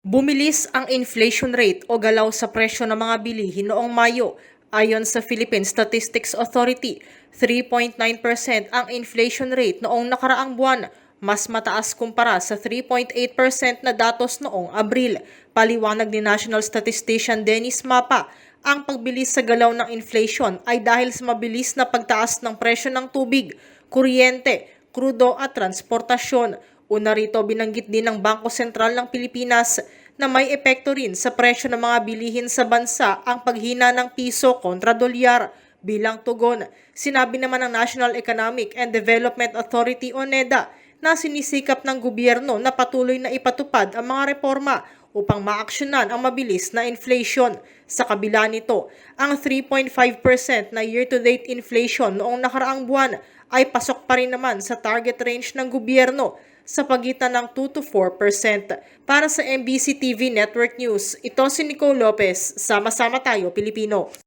Bumilis ang inflation rate o galaw sa presyo ng mga bilihin noong Mayo. Ayon sa Philippine Statistics Authority, 3.9% ang inflation rate noong nakaraang buwan, mas mataas kumpara sa 3.8% na datos noong Abril. Paliwanag ni National Statistician Dennis Mapa, ang pagbilis sa galaw ng inflation ay dahil sa mabilis na pagtaas ng presyo ng tubig, kuryente, krudo at transportasyon. Una rito binanggit din ng Bangko Sentral ng Pilipinas na may epekto rin sa presyo ng mga bilihin sa bansa ang paghina ng piso kontra dolyar. Bilang tugon, sinabi naman ng National Economic and Development Authority o NEDA na sinisikap ng gobyerno na patuloy na ipatupad ang mga reforma upang maaksyonan ang mabilis na inflation. Sa kabila nito, ang 3.5% na year-to-date inflation noong nakaraang buwan ay pasok pa rin naman sa target range ng gobyerno sa pagitan ng 2 to 4%. Para sa MBC TV Network News, ito si Nicole Lopez. Sama-sama tayo, Pilipino.